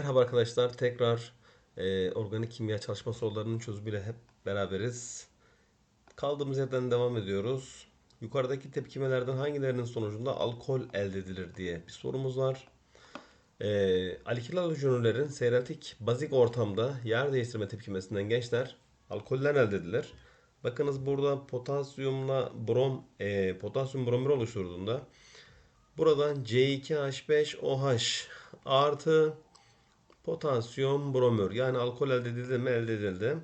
Merhaba arkadaşlar. Tekrar e, organik kimya çalışma sorularının çözümüyle hep beraberiz. Kaldığımız yerden devam ediyoruz. Yukarıdaki tepkimelerden hangilerinin sonucunda alkol elde edilir diye bir sorumuz var. E, alkil halojenürlerin seyreltik bazik ortamda yer değiştirme tepkimesinden gençler alkoller elde edilir. Bakınız burada potasyumla brom, e, potasyum bromür oluşturduğunda buradan C2H5OH artı potasyum bromür yani alkol elde edildi mi elde edildi.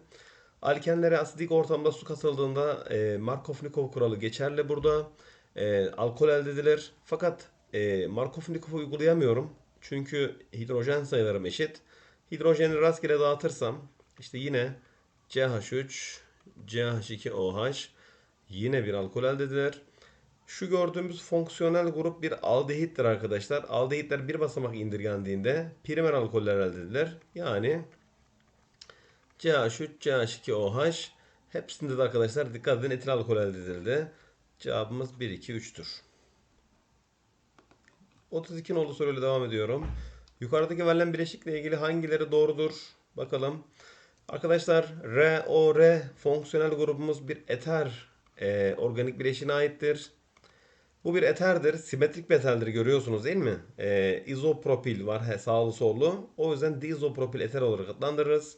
Alkenlere asidik ortamda su katıldığında e, Markov-Nikov kuralı geçerli burada. E, alkol elde edilir. Fakat e, Markov-Nikov uygulayamıyorum. Çünkü hidrojen sayılarım eşit. Hidrojeni rastgele dağıtırsam işte yine CH3, CH2OH yine bir alkol elde edilir. Şu gördüğümüz fonksiyonel grup bir aldehittir arkadaşlar. Aldehitler bir basamak indirgendiğinde primer alkoller elde edilir. Yani CH3, CH2OH hepsinde de arkadaşlar dikkat edin etil alkol elde edildi. Cevabımız 1, 2, 3'tür. 32 nolu soruyla devam ediyorum. Yukarıdaki verilen bileşikle ilgili hangileri doğrudur? Bakalım. Arkadaşlar ROR fonksiyonel grubumuz bir eter e, organik bileşiğine aittir. Bu bir eterdir. Simetrik bir eterdir görüyorsunuz değil mi? E, izopropil var he, sağlı sollu. O yüzden diizopropil eter olarak adlandırırız.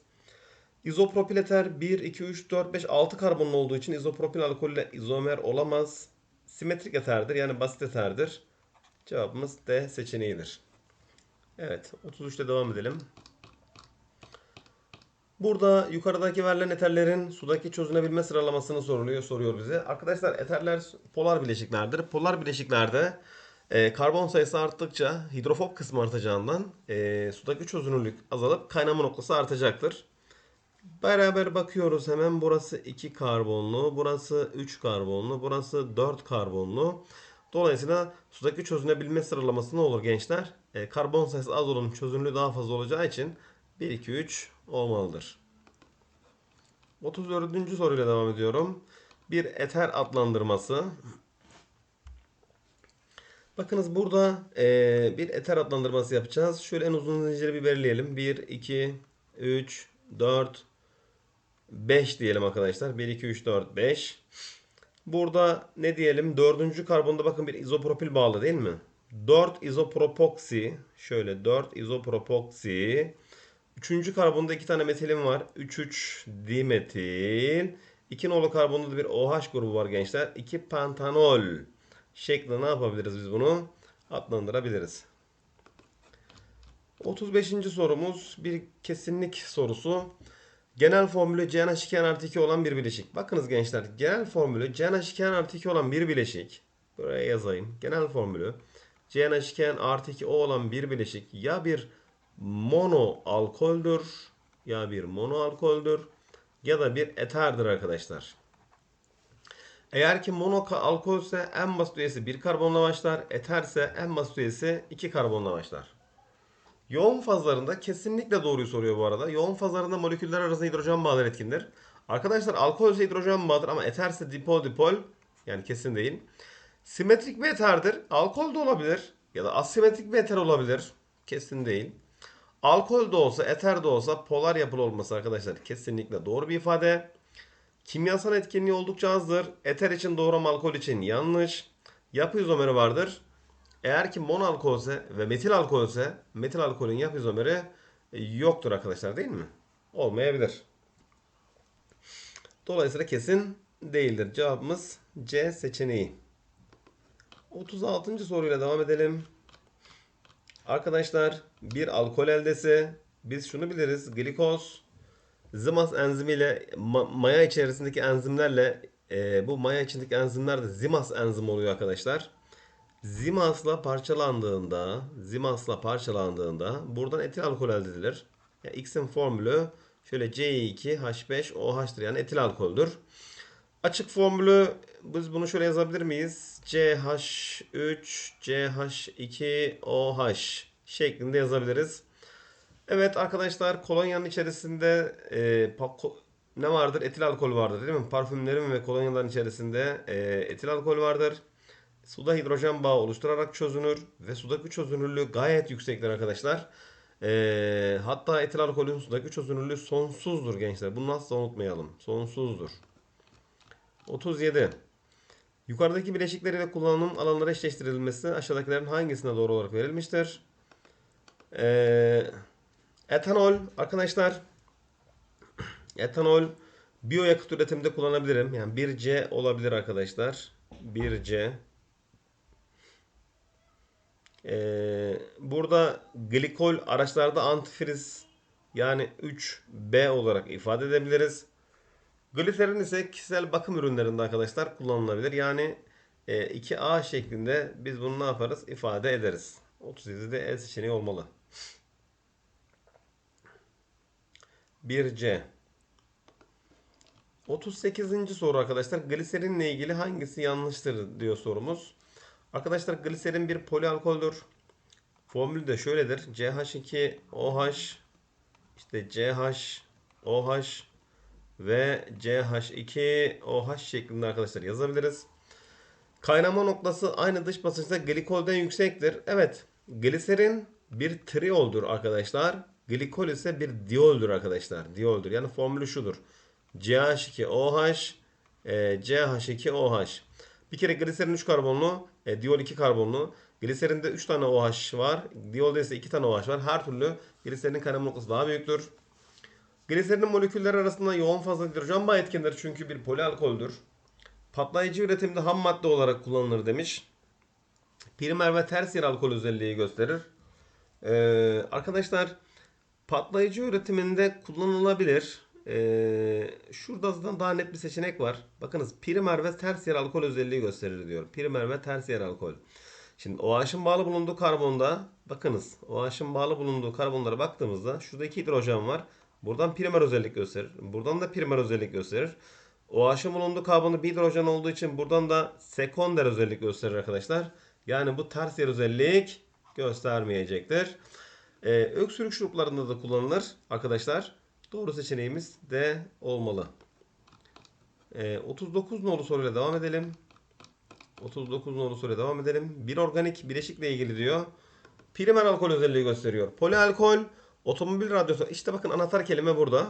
İzopropil eter 1, 2, 3, 4, 5, 6 karbonlu olduğu için izopropil alkolle izomer olamaz. Simetrik eterdir yani basit eterdir. Cevabımız D seçeneğidir. Evet 33'te devam edelim. Burada yukarıdaki verilen eterlerin sudaki çözünebilme sıralamasını soruluyor, soruyor bize. Arkadaşlar eterler polar bileşiklerdir. Polar bileşiklerde e, karbon sayısı arttıkça hidrofob kısmı artacağından e, sudaki çözünürlük azalıp kaynama noktası artacaktır. Beraber bakıyoruz hemen burası 2 karbonlu, burası 3 karbonlu, burası 4 karbonlu. Dolayısıyla sudaki çözünebilme sıralaması ne olur gençler? E, karbon sayısı az olanın çözünürlüğü daha fazla olacağı için 1, 2, 3 olmalıdır. 34. soruyla devam ediyorum. Bir eter adlandırması. Bakınız burada e, bir eter adlandırması yapacağız. Şöyle en uzun zinciri bir belirleyelim. 1, 2, 3, 4, 5 diyelim arkadaşlar. 1, 2, 3, 4, 5. Burada ne diyelim? Dördüncü karbonda bakın bir izopropil bağlı değil mi? 4 izopropoksi. Şöyle 4 izopropoksi. Üçüncü karbonda iki tane metilim var. 3,3 dimetil. 2 nolu karbonda da bir OH grubu var gençler. 2 pentanol şeklinde ne yapabiliriz biz bunu? Adlandırabiliriz. 35. sorumuz bir kesinlik sorusu. Genel formülü CnH2n artı 2 olan bir bileşik. Bakınız gençler genel formülü CnH2n artı 2 olan bir bileşik. Buraya yazayım. Genel formülü CnH2n artı 2 o olan bir bileşik ya bir mono alkoldür ya bir mono alkoldür ya da bir eterdir arkadaşlar. Eğer ki mono alkolse en basit üyesi bir karbonla başlar. Eterse en basit üyesi iki karbonla başlar. Yoğun fazlarında kesinlikle doğruyu soruyor bu arada. Yoğun fazlarında moleküller arasında hidrojen bağları etkindir. Arkadaşlar alkol ise hidrojen bağıdır ama eterse dipol dipol yani kesin değil. Simetrik bir eterdir. Alkol de olabilir ya da asimetrik bir eter olabilir. Kesin değil. Alkol de olsa, eter de olsa polar yapılı olması arkadaşlar kesinlikle doğru bir ifade. Kimyasal etkinliği oldukça azdır. Eter için doğru ama alkol için yanlış. Yapı izomeri vardır. Eğer ki monalkolse ve metil alkolse metil alkolün yapı izomeri yoktur arkadaşlar değil mi? Olmayabilir. Dolayısıyla kesin değildir. Cevabımız C seçeneği. 36. soruyla devam edelim. Arkadaşlar bir alkol eldesi biz şunu biliriz. Glikoz Zimas enzimiyle ma- maya içerisindeki enzimlerle e, bu maya içindeki enzimler de Zimas enzim oluyor arkadaşlar. Zimasla parçalandığında, Zimasla parçalandığında buradan etil alkol elde edilir. Yani X'in formülü şöyle C2H5OH'tır yani etil alkoldür. Açık formülü biz bunu şöyle yazabilir miyiz? CH3 CH2OH şeklinde yazabiliriz. Evet arkadaşlar kolonyanın içerisinde e, ne vardır? Etil alkol vardır değil mi? Parfümlerin ve kolonyaların içerisinde e, etil alkol vardır. Suda hidrojen bağı oluşturarak çözünür ve sudaki çözünürlüğü gayet yüksektir arkadaşlar. Ee, hatta etil alkolün sudaki çözünürlüğü sonsuzdur gençler. Bunu asla unutmayalım. Sonsuzdur. 37. Yukarıdaki bileşikleriyle kullanım alanları eşleştirilmesi aşağıdakilerin hangisine doğru olarak verilmiştir? Ee, etanol arkadaşlar etanol biyoyakıt üretiminde kullanabilirim. Yani 1C olabilir arkadaşlar. 1C. Ee, burada glikol araçlarda antifriz yani 3B olarak ifade edebiliriz. Gliserin ise kişisel bakım ürünlerinde arkadaşlar kullanılabilir. Yani e, 2A şeklinde biz bunu ne yaparız? ifade ederiz. 37'de E seçeneği olmalı. 1C. 38. soru arkadaşlar. Gliserinle ilgili hangisi yanlıştır diyor sorumuz. Arkadaşlar gliserin bir polialkoldür. Formülü de şöyledir. CH2OH işte CHOH ve CH2OH şeklinde arkadaşlar yazabiliriz. Kaynama noktası aynı dış basınçta glikolden yüksektir. Evet, gliserin bir trioldur arkadaşlar. Glikol ise bir dioldür arkadaşlar. Dioldür. Yani formülü şudur. CH2OH e, CH2OH. Bir kere gliserin 3 karbonlu, e, diol 2 karbonlu. Gliserinde 3 tane OH var. Diolda ise 2 tane OH var. Her türlü gliserinin kaynama noktası daha büyüktür. Gliserinin moleküller arasında yoğun fazla hidrojen bağı etkindir çünkü bir polialkoldür. Patlayıcı üretimde ham madde olarak kullanılır demiş. Primer ve tersiyer alkol özelliği gösterir. Ee, arkadaşlar patlayıcı üretiminde kullanılabilir. Ee, şurada zaten daha net bir seçenek var. Bakınız primer ve tersiyer alkol özelliği gösterir diyor. Primer ve tersiyer alkol. Şimdi OH'ın bağlı bulunduğu karbonda bakınız OH'ın bağlı bulunduğu karbonlara baktığımızda şurada iki hidrojen var. Buradan primer özellik gösterir. Buradan da primer özellik gösterir. OH'ın bulunduğu karbonda bir hidrojen olduğu için buradan da sekonder özellik gösterir arkadaşlar. Yani bu tersiyer özellik göstermeyecektir. Ee, öksürük şuruplarında da kullanılır arkadaşlar. Doğru seçeneğimiz de olmalı. Ee, 39 nolu soruyla devam edelim. 39 nolu soruyla devam edelim. Bir organik bileşikle ilgili diyor. Primer alkol özelliği gösteriyor. Polialkol, otomobil radyatör. İşte bakın anahtar kelime burada.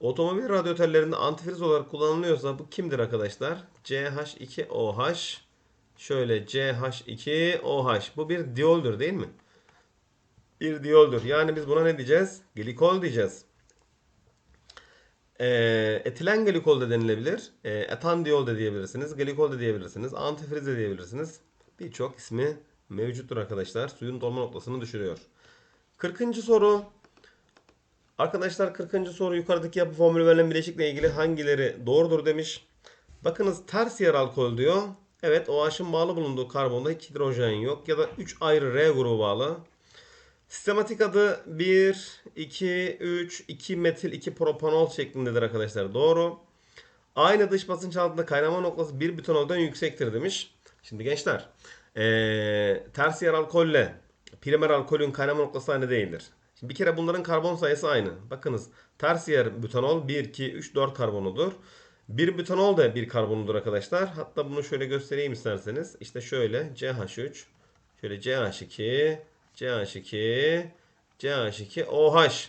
Otomobil radyatörlerinde antifriz olarak kullanılıyorsa bu kimdir arkadaşlar? CH2OH. Şöyle CH2OH. Bu bir dioldür değil mi? Bir dioldür. Yani biz buna ne diyeceğiz? Glikol diyeceğiz. E, etilen glikol da denilebilir. E, etandiol da diyebilirsiniz. Glikol da diyebilirsiniz. Antifriz de diyebilirsiniz. Birçok ismi mevcuttur arkadaşlar. Suyun dolma noktasını düşürüyor. 40. soru. Arkadaşlar 40. soru yukarıdaki yapı formülü verilen bileşikle ilgili hangileri doğrudur demiş. Bakınız tersiyer alkol diyor. Evet OH'ın bağlı bulunduğu karbonda hidrojen yok ya da 3 ayrı R grubu bağlı. Sistematik adı 1, 2, 3, 2 metil, 2 propanol şeklindedir arkadaşlar. Doğru. Aynı dış basınç altında kaynama noktası 1 butanoldan yüksektir demiş. Şimdi gençler ee, tersiyer alkolle primer alkolün kaynama noktası aynı değildir. Şimdi bir kere bunların karbon sayısı aynı. Bakınız tersiyer butanol 1, 2, 3, 4 karbonudur. Bir butanol da bir karbonudur arkadaşlar. Hatta bunu şöyle göstereyim isterseniz. İşte şöyle CH3, şöyle CH2, CH2, CH2, OH.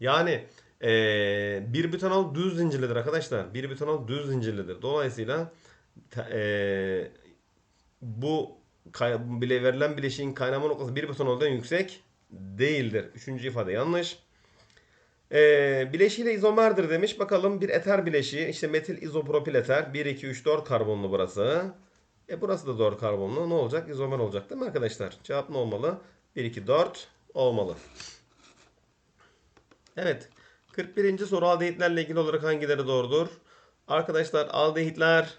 Yani ee, bir butanol düz zincirlidir arkadaşlar. Bir butanol düz zincirlidir. Dolayısıyla ee, bu bile verilen bileşiğin kaynama noktası bir butanoldan yüksek değildir. Üçüncü ifade yanlış. Ee, bileşiği de izomerdir demiş. Bakalım bir eter bileşiği. İşte metil izopropil eter. 1, 2, 3, 4 karbonlu burası. E burası da 4 karbonlu. Ne olacak? İzomer olacak değil mi arkadaşlar? Cevap ne olmalı? 1, 2, 4 olmalı. Evet. 41. soru aldehitlerle ilgili olarak hangileri doğrudur? Arkadaşlar aldehitler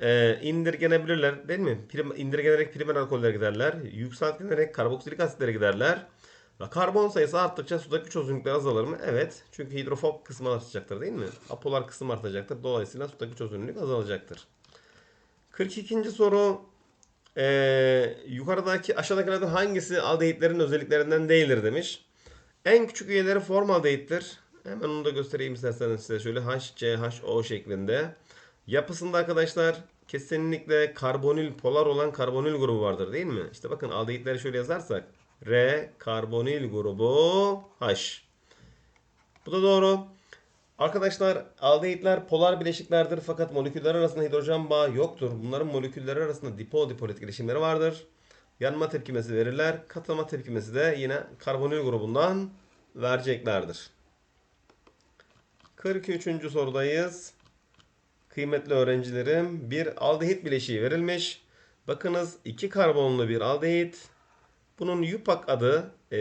e, indirgenebilirler değil mi? Prim, indirgenerek primer alkollere giderler. Yükseltilerek karboksilik asitlere giderler. Ve karbon sayısı arttıkça sudaki çözünürlükler azalır mı? Evet. Çünkü hidrofob kısmı artacaktır değil mi? Apolar kısım artacaktır. Dolayısıyla sudaki çözünürlük azalacaktır. 42. soru ee, yukarıdaki aşağıdakilerden hangisi aldehitlerin özelliklerinden değildir demiş. En küçük üyeleri formaldehittir. Hemen onu da göstereyim isterseniz size şöyle HCHO şeklinde. Yapısında arkadaşlar kesinlikle karbonil polar olan karbonil grubu vardır değil mi? İşte bakın aldehitleri şöyle yazarsak R karbonil grubu H. Bu da doğru. Arkadaşlar aldehitler polar bileşiklerdir fakat moleküller arasında hidrojen bağı yoktur. Bunların moleküller arasında dipol dipol etkileşimleri vardır. Yanma tepkimesi verirler. Katılma tepkimesi de yine karbonil grubundan vereceklerdir. 43. sorudayız. Kıymetli öğrencilerim bir aldehit bileşiği verilmiş. Bakınız iki karbonlu bir aldehit. Bunun yupak adı eee,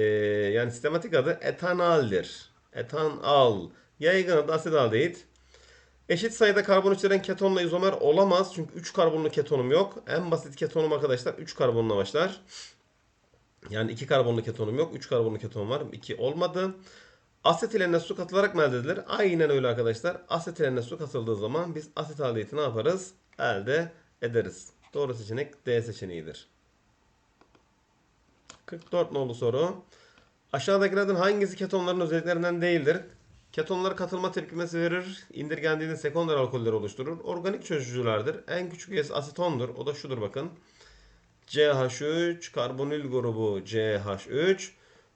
yani sistematik adı etanaldir. Etanal. Yaygın adı asidaldehit. Eşit sayıda karbon içeren ketonla izomer olamaz. Çünkü 3 karbonlu ketonum yok. En basit ketonum arkadaşlar 3 karbonla başlar. Yani 2 karbonlu ketonum yok. 3 karbonlu keton var. 2 olmadı. Asetilenle su katılarak mı elde edilir? Aynen öyle arkadaşlar. Asetilenle su katıldığı zaman biz asetaldehiti ne yaparız? Elde ederiz. Doğru seçenek D seçeneğidir. 44 nolu soru. Aşağıdakilerden hangisi ketonların özelliklerinden değildir? Ketonlar katılma tepkimesi verir. İndirgendiğinde sekonder alkoller oluşturur. Organik çözücülerdir. En küçük üyesi asetondur. O da şudur bakın. CH3 karbonil grubu CH3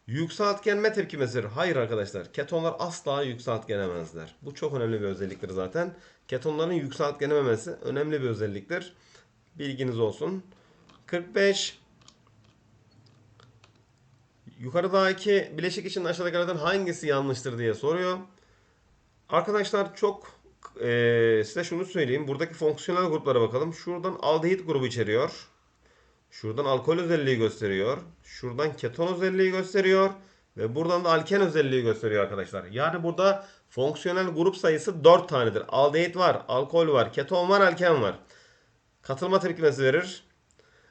yükseltgenme tepkimesidir. Hayır arkadaşlar. Ketonlar asla yükseltgenemezler. Bu çok önemli bir özelliktir zaten. Ketonların yükseltgenememesi önemli bir özelliktir. Bilginiz olsun. 45 Yukarıdaki bileşik için aşağıdakilerden hangisi yanlıştır diye soruyor. Arkadaşlar çok eee, size şunu söyleyeyim. Buradaki fonksiyonel gruplara bakalım. Şuradan aldehit grubu içeriyor. Şuradan alkol özelliği gösteriyor. Şuradan keton özelliği gösteriyor. Ve buradan da alken özelliği gösteriyor arkadaşlar. Yani burada fonksiyonel grup sayısı 4 tanedir. Aldehit var, alkol var, keton var, alken var. Katılma tepkimesi verir.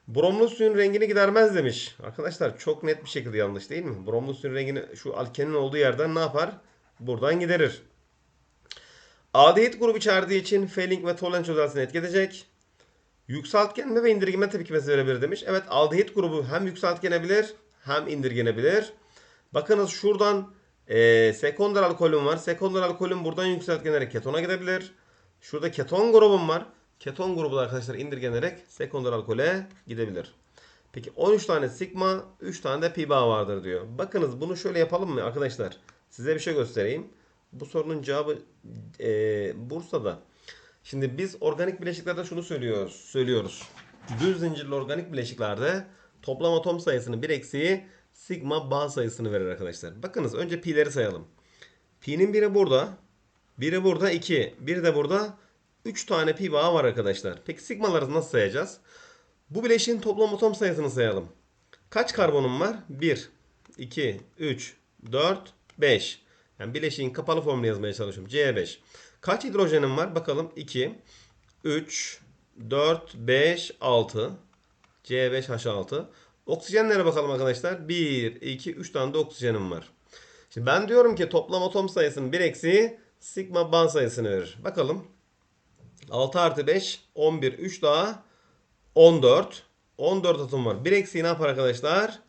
Bromlu suyun rengini gidermez demiş. Arkadaşlar çok net bir şekilde yanlış değil mi? Bromlu suyun rengini şu alkenin olduğu yerden ne yapar? Buradan giderir. Aldehit grubu içerdiği için Fehling ve Tollens çözeltisini etki edecek. Yükseltgenme ve indirgeme tepkimesi verebilir demiş. Evet aldehit grubu hem yükseltgenebilir hem indirgenebilir. Bakınız şuradan eee sekonder alkolüm var. Sekonder alkolüm buradan yükseltgenerek ketona gidebilir. Şurada keton grubum var. Keton grubu da arkadaşlar indirgenerek sekonder alkole gidebilir. Peki 13 tane sigma, 3 tane de pi bağ vardır diyor. Bakınız bunu şöyle yapalım mı arkadaşlar? Size bir şey göstereyim. Bu sorunun cevabı eee, Bursa'da. Şimdi biz organik bileşiklerde şunu söylüyoruz. söylüyoruz. Düz zincirli organik bileşiklerde toplam atom sayısının bir eksiği sigma bağ sayısını verir arkadaşlar. Bakınız önce pi'leri sayalım. Pi'nin biri burada. Biri burada 2. Biri de burada 3 tane pi bağı var arkadaşlar. Peki sigmaları nasıl sayacağız? Bu bileşiğin toplam atom sayısını sayalım. Kaç karbonum var? 1, 2, 3, 4, 5. Yani bileşiğin kapalı formunu yazmaya çalışıyorum. C5. Kaç hidrojenim var? Bakalım 2, 3, 4, 5, 6. C5H6. Oksijenlere bakalım arkadaşlar. 1, 2, 3 tane de oksijenim var. Şimdi ben diyorum ki toplam atom sayısının bir eksiği sigma band sayısını verir. Bakalım. 6 artı 5, 11, 3 daha 14. 14 atom var. Bir eksiği ne yapar arkadaşlar?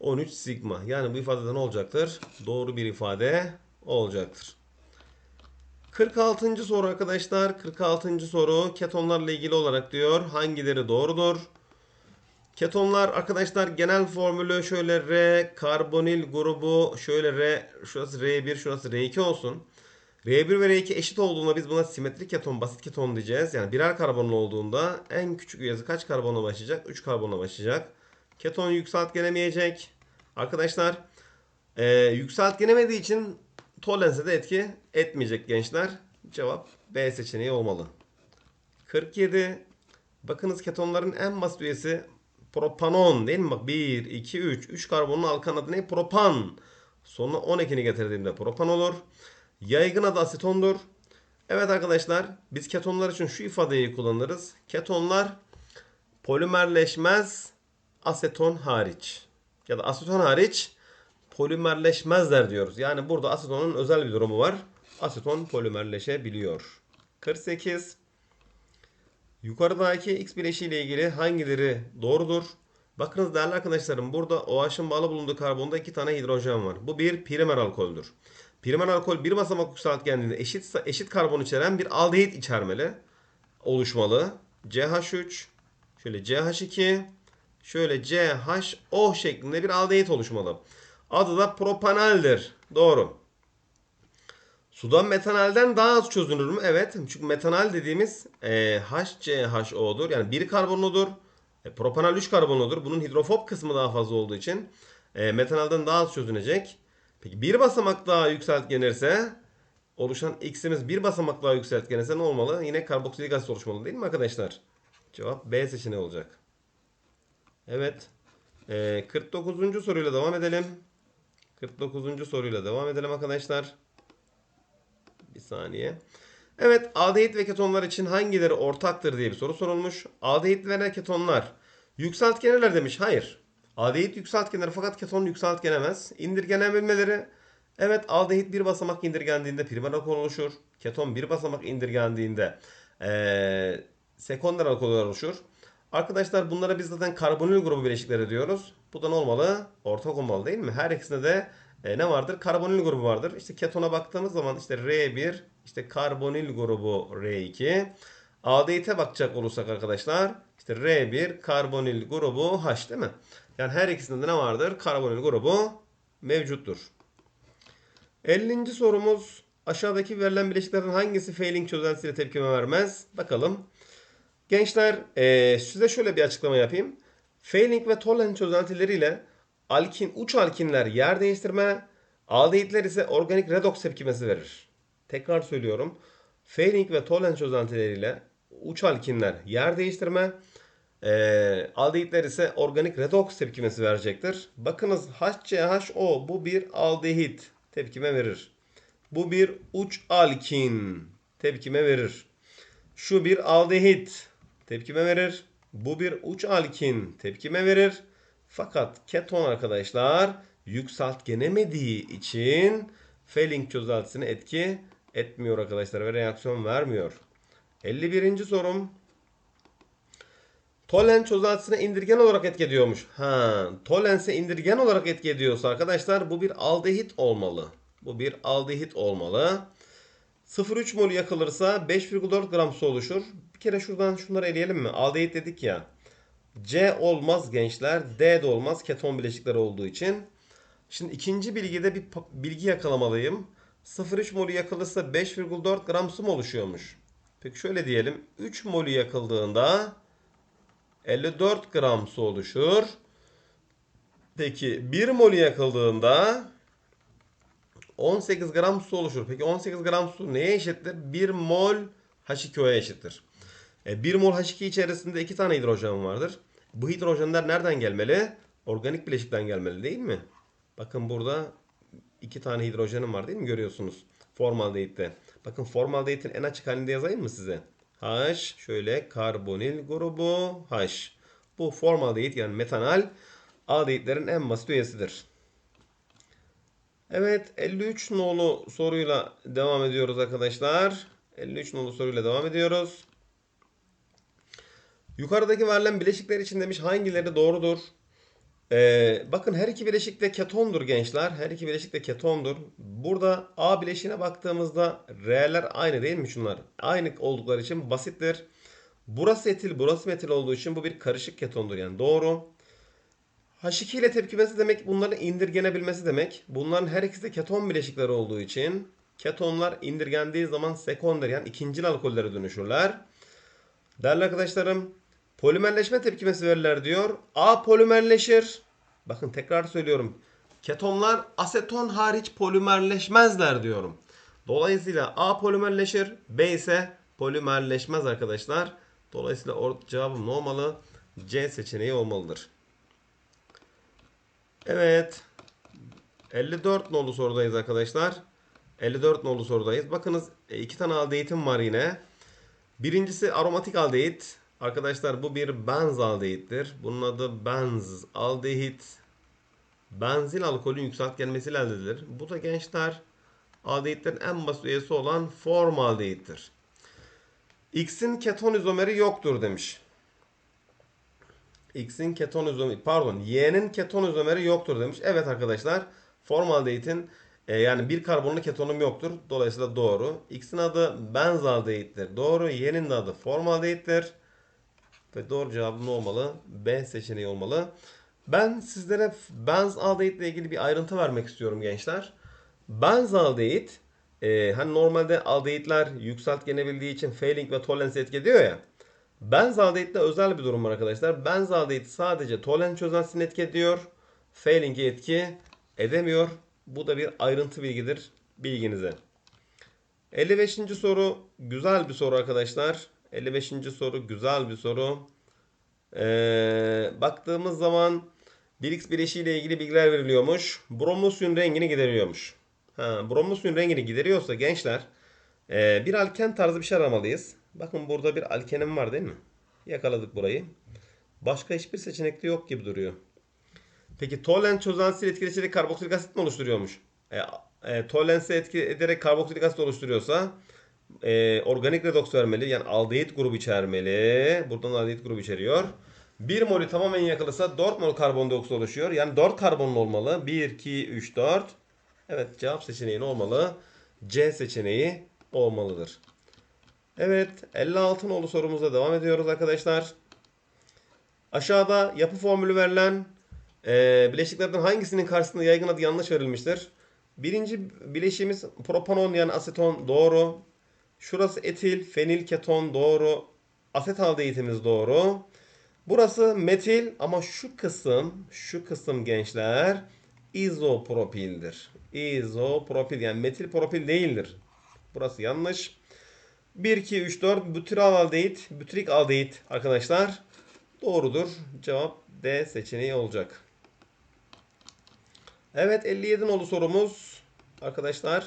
13 sigma. Yani bu ifadede ne olacaktır? Doğru bir ifade olacaktır. 46. soru arkadaşlar. 46. soru ketonlarla ilgili olarak diyor. Hangileri doğrudur? Ketonlar arkadaşlar genel formülü şöyle R karbonil grubu şöyle R şurası R1 şurası R2 olsun. R1 ve R2 eşit olduğunda biz buna simetrik keton, basit keton diyeceğiz. Yani birer karbonlu olduğunda en küçük üyesi kaç karbonla başlayacak? 3 karbonla başlayacak. Keton yükseltgenemeyecek. Arkadaşlar e, yükseltgenemediği için Tollens'e de etki etmeyecek gençler. Cevap B seçeneği olmalı. 47. Bakınız ketonların en basit üyesi propanon değil mi? Bak 1, 2, 3. 3 karbonlu alkan adı ne? Propan. Sonuna 12'ni getirdiğimde propan olur. Yaygın adı asetondur. Evet arkadaşlar biz ketonlar için şu ifadeyi kullanırız. Ketonlar polimerleşmez aseton hariç. Ya da aseton hariç polimerleşmezler diyoruz. Yani burada asetonun özel bir durumu var. Aseton polimerleşebiliyor. 48. Yukarıdaki X bileşiği ile ilgili hangileri doğrudur? Bakınız değerli arkadaşlarım burada OH'ın bağlı bulunduğu karbonda iki tane hidrojen var. Bu bir primer alkoldür. Primer alkol bir basamak yükseltgenliğinde eşit eşit karbon içeren bir aldehit içermeli. Oluşmalı. CH3, şöyle CH2, şöyle CHO şeklinde bir aldehit oluşmalı. Adı da propanaldir. Doğru. Sudan metanalden daha az çözünür mü? Evet. Çünkü metanal dediğimiz e, HCHO'dur. Yani bir karbonludur. E, propanal 3 karbonludur. Bunun hidrofob kısmı daha fazla olduğu için e, metanalden daha az çözünecek. Peki bir basamak daha yükseltgenirse oluşan X'imiz bir basamak daha yükseltgenirse ne olmalı? Yine karboksilik asit oluşmalı değil mi arkadaşlar? Cevap B seçeneği olacak. Evet. E, 49. soruyla devam edelim. 49. soruyla devam edelim arkadaşlar. Bir saniye. Evet, aldehit ve ketonlar için hangileri ortaktır diye bir soru sorulmuş. Aldehit ve ketonlar yükseltgenirler demiş. Hayır. Aldehit yükseltgenir fakat keton yükseltgenemez. İndirgenebilmeleri Evet aldehit bir basamak indirgendiğinde primer alkol oluşur. Keton bir basamak indirgendiğinde ee, sekonder alkoller oluşur. Arkadaşlar bunlara biz zaten karbonil grubu bileşikleri diyoruz. Bu da ne olmalı? Ortak olmalı değil mi? Her ikisinde de e, ne vardır? Karbonil grubu vardır. İşte ketona baktığımız zaman işte R1, işte karbonil grubu R2. Aldehite bakacak olursak arkadaşlar işte R1 karbonil grubu H değil mi? Yani her ikisinde de ne vardır? Karbonil grubu mevcuttur. 50. sorumuz aşağıdaki verilen bileşiklerden hangisi Fehling çözeltisiyle tepkime vermez? Bakalım. Gençler e, size şöyle bir açıklama yapayım. Fehling ve Tollens çözeltileriyle alkin, uç alkinler yer değiştirme, aldehitler ise organik redoks tepkimesi verir. Tekrar söylüyorum. Fehling ve Tollens çözeltileriyle uç alkinler yer değiştirme, e, aldehitler ise organik redoks tepkimesi verecektir. Bakınız HCHO bu bir aldehit tepkime verir. Bu bir uç alkin tepkime verir. Şu bir aldehit tepkime verir. Bu bir uç alkin tepkime verir. Fakat keton arkadaşlar yükseltgenemediği için Fehling çözeltisine etki etmiyor arkadaşlar ve reaksiyon vermiyor. 51. sorum. Tolen çözeltisine indirgen olarak etki ediyormuş. Ha, Tolense indirgen olarak etki ediyorsa arkadaşlar bu bir aldehit olmalı. Bu bir aldehit olmalı. 0,3 mol yakılırsa 5,4 gram su oluşur. Bir kere şuradan şunları eleyelim mi? Aldehit dedik ya. C olmaz gençler. D de olmaz keton bileşikleri olduğu için. Şimdi ikinci bilgide bir bilgi yakalamalıyım. 0,3 molü yakılırsa 5,4 gram su mu oluşuyormuş? Peki şöyle diyelim. 3 molü yakıldığında 54 gram su oluşur. Peki 1 molü yakıldığında 18 gram su oluşur. Peki 18 gram su neye eşittir? 1 mol H2O'ya eşittir. E, 1 mol H2 içerisinde 2 tane hidrojen vardır. Bu hidrojenler nereden gelmeli? Organik bileşikten gelmeli değil mi? Bakın burada 2 tane hidrojenim var değil mi? Görüyorsunuz. Formaldehitte. Bakın formaldehitin en açık halinde yazayım mı size? H şöyle karbonil grubu H. Bu formaldehit yani metanal aldehitlerin en basit üyesidir. Evet 53 nolu soruyla devam ediyoruz arkadaşlar. 53 nolu soruyla devam ediyoruz. Yukarıdaki verilen bileşikler için demiş hangileri doğrudur? Ee, bakın her iki bileşik de ketondur gençler. Her iki bileşik de ketondur. Burada A bileşiğine baktığımızda R'ler aynı değil mi şunlar? Aynı oldukları için basittir. Burası etil, burası metil olduğu için bu bir karışık ketondur yani doğru. H2 ile tepkimesi demek bunların indirgenebilmesi demek. Bunların her ikisi de keton bileşikleri olduğu için ketonlar indirgendiği zaman sekonder yani ikincil alkollere dönüşürler. Değerli arkadaşlarım polimerleşme tepkimesi verirler diyor. A polimerleşir. Bakın tekrar söylüyorum. Ketonlar aseton hariç polimerleşmezler diyorum. Dolayısıyla A polimerleşir. B ise polimerleşmez arkadaşlar. Dolayısıyla cevabım ne olmalı? C seçeneği olmalıdır. Evet. 54 nolu sorudayız arkadaşlar. 54 nolu sorudayız. Bakınız e, iki tane aldehit'im var yine. Birincisi aromatik aldehit. Arkadaşlar bu bir benz aldehittir. Bunun adı benz aldehit. Benzil alkolün yükseltgenmesiyle elde edilir. Bu da gençler aldehitlerin en basit üyesi olan formaldehittir. X'in keton izomeri yoktur demiş. X'in keton izomeri pardon Y'nin keton izomeri yoktur demiş. Evet arkadaşlar formaldehit'in e, yani bir karbonlu ketonum yoktur. Dolayısıyla doğru. X'in adı benzaldehittir. Doğru. Y'nin de adı formaldehittir. Ve doğru cevabım ne olmalı? B seçeneği olmalı. Ben sizlere benzaldehit ile ilgili bir ayrıntı vermek istiyorum gençler. Benzaldehit e, hani normalde aldehitler yükseltgenebildiği için failing ve tolerance etki ediyor ya. Benzaldehitte özel bir durum var arkadaşlar. Benzaldehit sadece tolerance çözeltisini etki ediyor. Failing'i etki edemiyor. Bu da bir ayrıntı bilgidir bilginize. 55. soru güzel bir soru arkadaşlar. 55. soru güzel bir soru. Ee, baktığımız zaman 1x bileşiği ile ilgili bilgiler veriliyormuş. Bromlu suyun rengini gideriyormuş. Ha, rengini gideriyorsa gençler e, bir alken tarzı bir şey aramalıyız. Bakın burada bir alkenim var değil mi? Yakaladık burayı. Başka hiçbir seçenekte yok gibi duruyor. Peki tolen çözeltisiyle etkileşerek karboksilik asit mi oluşturuyormuş? E, e, tolense etki ederek karboksilik asit oluşturuyorsa e, organik redoks vermeli. Yani aldehit grubu içermeli. Buradan aldehit grubu içeriyor. 1 molü tamamen yakılırsa 4 mol karbondioksit oluşuyor. Yani 4 karbonlu olmalı. 1, 2, 3, 4. Evet cevap seçeneği ne olmalı? C seçeneği olmalıdır. Evet 56 nolu sorumuza devam ediyoruz arkadaşlar. Aşağıda yapı formülü verilen e, bileşiklerden hangisinin karşısında yaygın adı yanlış verilmiştir? Birinci bileşiğimiz propanon yani aseton doğru. Şurası etil, fenil, keton doğru. Asetaldehitimiz doğru. Burası metil ama şu kısım, şu kısım gençler izopropildir. İzopropil yani metil propil değildir. Burası yanlış. 1, 2, 3, 4 butyral aldehit, bütrik aldehit arkadaşlar. Doğrudur. Cevap D seçeneği olacak. Evet 57 nolu sorumuz arkadaşlar.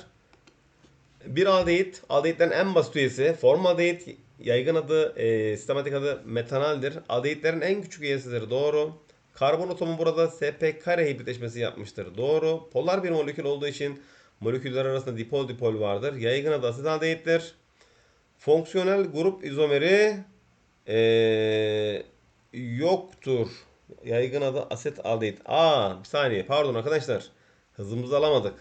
Bir aldehit, aldehitlerin en basit üyesi. Formaldehit yaygın adı, e, sistematik adı metanaldir. Aldehitlerin en küçük üyesidir. Doğru. Karbon atomu burada sp kare hibritleşmesi yapmıştır. Doğru. Polar bir molekül olduğu için moleküller arasında dipol dipol vardır. Yaygın adı asetaldehittir. Fonksiyonel grup izomeri e, yoktur. Yaygın adı asetaldehit. Aa bir saniye pardon arkadaşlar. Hızımızı alamadık.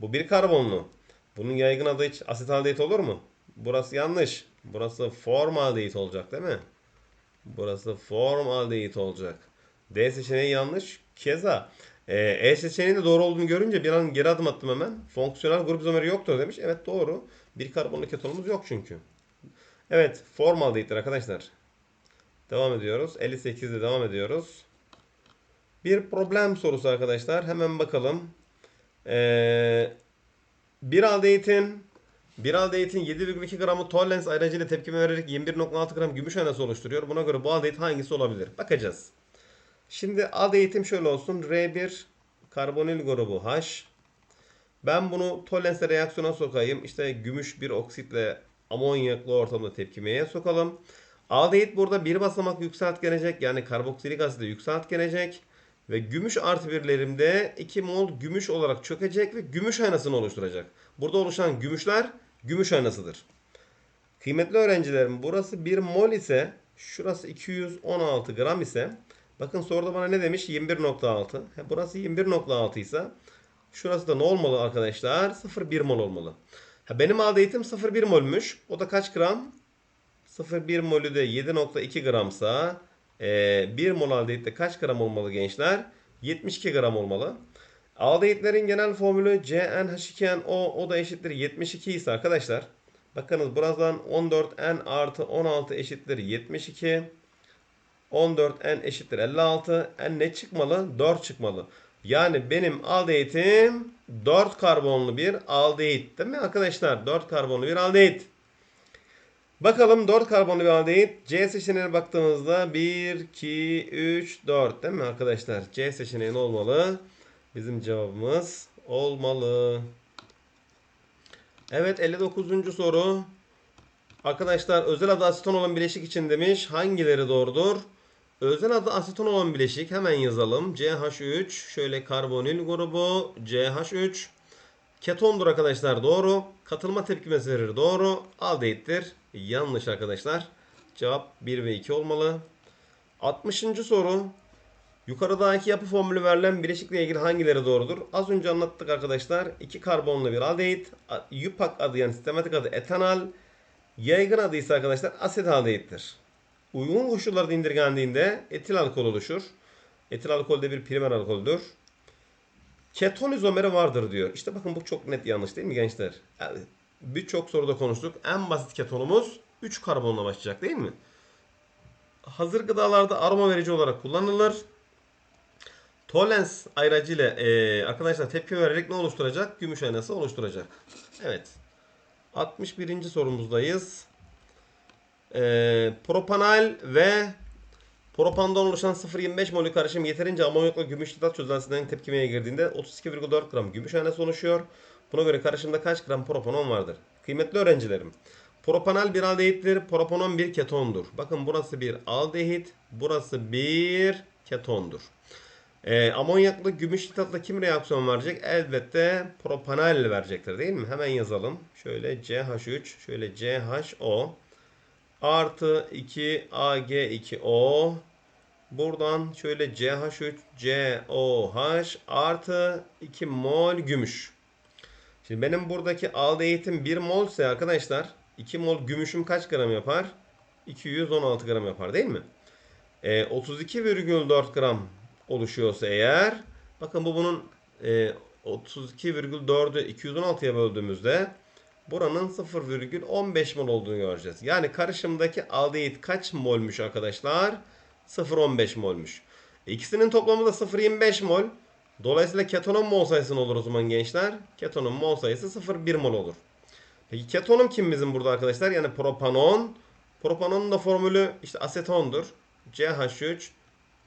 Bu bir karbonlu. Bunun yaygın adı hiç asetaldehit olur mu? Burası yanlış. Burası formaldehit olacak değil mi? Burası formaldehit olacak. D seçeneği yanlış. Keza e, E seçeneğinin de doğru olduğunu görünce bir an geri adım attım hemen. Fonksiyonel grup izomeri yoktur demiş. Evet doğru. Bir karbonlu ketonumuz yok çünkü. Evet formaldehittir arkadaşlar. Devam ediyoruz. 58'de devam ediyoruz. Bir problem sorusu arkadaşlar. Hemen bakalım. Ee, bir aldehit'in bir aldehit'in 7,2 gramı tolerance ayracıyla tepkime vererek 21,6 gram gümüş aynası oluşturuyor. Buna göre bu aldehit hangisi olabilir? Bakacağız. Şimdi aldehit'im şöyle olsun. R1 karbonil grubu H. Ben bunu tolerance reaksiyona sokayım. İşte gümüş bir oksitle amonyaklı ortamda tepkimeye sokalım. Aldehit burada bir basamak yükseltgenecek. Yani karboksilik asidi yükseltgenecek. Ve gümüş artı birlerimde 2 mol gümüş olarak çökecek ve gümüş aynasını oluşturacak. Burada oluşan gümüşler gümüş aynasıdır. Kıymetli öğrencilerim burası 1 mol ise şurası 216 gram ise bakın soruda bana ne demiş 21.6 burası 21.6 ise şurası da ne olmalı arkadaşlar 0,1 mol olmalı. Ha, benim aldehit'im 0,1 molmüş o da kaç gram 0,1 molü de 7.2 gramsa e, 1 mol aldehit de kaç gram olmalı gençler? 72 gram olmalı. Aldehitlerin genel formülü CnH2nO o da eşittir 72 ise arkadaşlar. Bakınız buradan 14N artı 16 eşittir 72. 14N eşittir 56. N ne çıkmalı? 4 çıkmalı. Yani benim aldehitim 4 karbonlu bir aldehit. Değil mi arkadaşlar? 4 karbonlu bir aldehit. Bakalım 4 karbonlu bir aldehit. C seçeneğine baktığımızda 1, 2, 3, 4 değil mi arkadaşlar? C seçeneği ne olmalı? Bizim cevabımız olmalı. Evet 59. soru. Arkadaşlar özel adı aseton olan bileşik için demiş. Hangileri doğrudur? Özel adı aseton olan bileşik hemen yazalım. CH3 şöyle karbonil grubu CH3 ketondur arkadaşlar doğru. Katılma tepkimesi verir doğru. Aldehittir. Yanlış arkadaşlar. Cevap 1 ve 2 olmalı. 60. soru. Yukarıdaki yapı formülü verilen bileşikle ilgili hangileri doğrudur? Az önce anlattık arkadaşlar. 2 karbonlu bir aldehit. UPAC adı yani sistematik adı etanal. Yaygın adı ise arkadaşlar asetaldehittir. Uygun koşullarda indirgendiğinde etil alkol oluşur. Etil alkol de bir primer alkoldür. Keton izomeri vardır diyor. İşte bakın bu çok net yanlış değil mi gençler? Yani Birçok soruda konuştuk. En basit ketonumuz 3 karbonla başlayacak değil mi? Hazır gıdalarda aroma verici olarak kullanılır. Tollens ayracıyla e, arkadaşlar tepki vererek ne oluşturacak? Gümüş aynası oluşturacak. Evet. 61. sorumuzdayız. E, propanal ve propandan oluşan 0.25 molü karışım yeterince amonyakla gümüş hidraт çözeltisinden tepkimeye girdiğinde 32,4 gram gümüş aynası oluşuyor. Buna göre karışımda kaç gram propanon vardır? Kıymetli öğrencilerim. Propanal bir aldehittir. Propanon bir ketondur. Bakın burası bir aldehit. Burası bir ketondur. E, amonyaklı gümüş hidratla kim reaksiyon verecek? Elbette propanal verecektir değil mi? Hemen yazalım. Şöyle CH3, şöyle CHO artı 2 AG2O buradan şöyle CH3 COH artı 2 mol gümüş. Şimdi benim buradaki aldehitim 1 mol ise arkadaşlar 2 mol gümüşüm kaç gram yapar? 216 gram yapar değil mi? E, 32,4 gram oluşuyorsa eğer bakın bu bunun e, 32,4'ü 216'ya böldüğümüzde buranın 0,15 mol olduğunu göreceğiz. Yani karışımdaki aldehit kaç molmuş arkadaşlar? 0,15 molmuş. İkisinin toplamı da 0,25 mol. Dolayısıyla ketonun mol sayısı ne olur o zaman gençler? Ketonun mol sayısı 0,1 mol olur. Peki ketonum kim bizim burada arkadaşlar? Yani propanon. Propanonun da formülü işte asetondur. CH3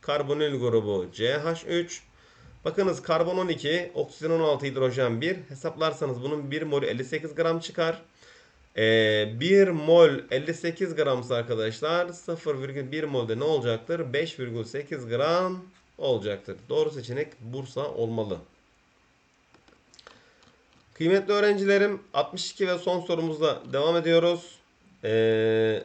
karbonil grubu CH3. Bakınız karbon 12, oksijen 16, hidrojen 1. Hesaplarsanız bunun 1 molü 58 gram çıkar. Ee, 1 mol 58 gramsa arkadaşlar 0,1 molde ne olacaktır? 5,8 gram olacaktır. Doğru seçenek Bursa olmalı. Kıymetli öğrencilerim 62 ve son sorumuzla devam ediyoruz. Ee,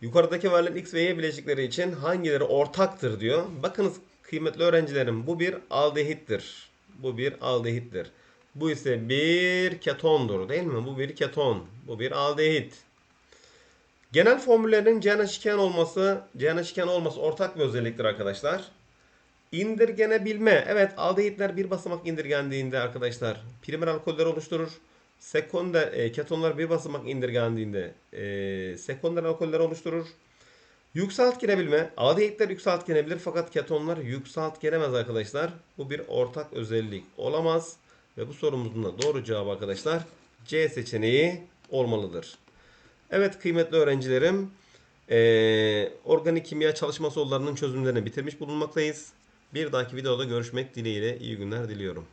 yukarıdaki verilen X ve Y bileşikleri için hangileri ortaktır diyor. Bakınız kıymetli öğrencilerim bu bir aldehittir. Bu bir aldehittir. Bu ise bir ketondur değil mi? Bu bir keton. Bu bir aldehit. Genel formüllerin CNH2 olması, CNH2 olması ortak bir özelliktir arkadaşlar. İndirgenebilme. Evet aldehitler bir basamak indirgendiğinde arkadaşlar primer alkoller oluşturur. Sekonder e, ketonlar bir basamak indirgendiğinde e, sekonder alkoller oluşturur. Yükseltgenebilme. Aldehitler yükseltgenebilir fakat ketonlar yükseltgenemez arkadaşlar. Bu bir ortak özellik olamaz. Ve bu sorumuzun da doğru cevabı arkadaşlar C seçeneği olmalıdır. Evet kıymetli öğrencilerim e, organik kimya çalışma sorularının çözümlerini bitirmiş bulunmaktayız. Bir dahaki videoda görüşmek dileğiyle iyi günler diliyorum.